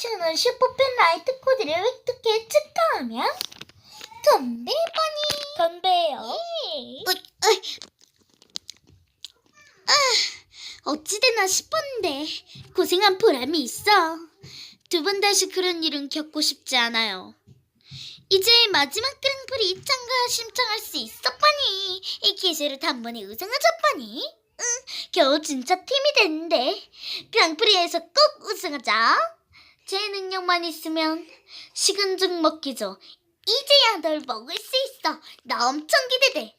저는 슈퍼팬 라이트 코드를 획득해 축하하며 건배 버니. 건배요? 아, 어찌되나 싶었는데 고생한 보람이 있어. 두 번 다시 그런 일은 겪고 싶지 않아요. 이제 마지막 그랑프리 참가 신청할 수 있어 빠니. 이 기세로 단번에 우승하자 빠니. 응 겨우 진짜 팀이 됐는데 그랑프리에서 꼭 우승하자 제 능력만 있으면 식은죽 먹기죠. 이제야 널 먹을 수 있어. 나 엄청 기대돼.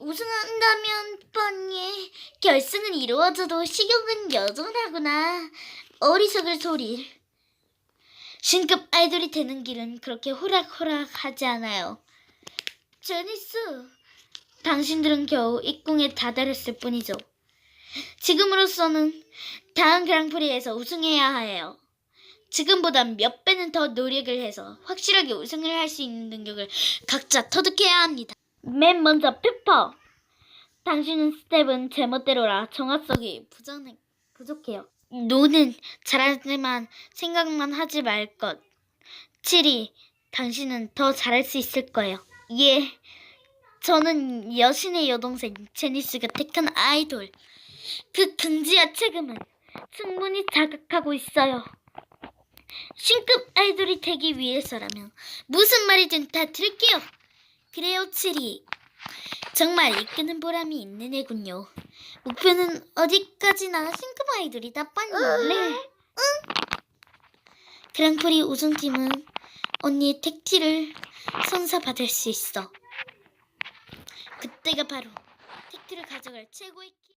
우승한다면 뻔히 결승은 이루어져도 식욕은 여전하구나. 어리석을 소리. 신급 아이돌이 되는 길은 그렇게 호락호락하지 않아요. 제니스 당신들은 겨우 입궁에 다다랐을 뿐이죠. 지금으로서는 다음 그랑프리에서 우승해야 해요 지금보단 몇 배는 더 노력을 해서 확실하게 우승을 할 수 있는 능력을 각자 터득해야 합니다. 맨 먼저 페퍼. 당신은 스텝은 제멋대로라 정확성이 부정, 부족해요. 노는 잘하지만 생각만 하지 말 것. 7위. 당신은 더 잘할 수 있을 거예요. 예. 저는 여신의 여동생 제니스가 택한 아이돌. 그 긍지와 책임은 충분히 자각하고 있어요. 신급 아이돌이 되기 위해서라면 무슨 말이든 다 들을게요. 그래요, 칠이. 정말 이끄는 보람이 있는 애군요. 목표는 어디까지나 신급 아이돌이다 빤 원래. 응. 그랑프리 우승팀은 언니의 택티를 선사받을 수 있어. 그때가 바로 택티를 가져갈 최고의 기...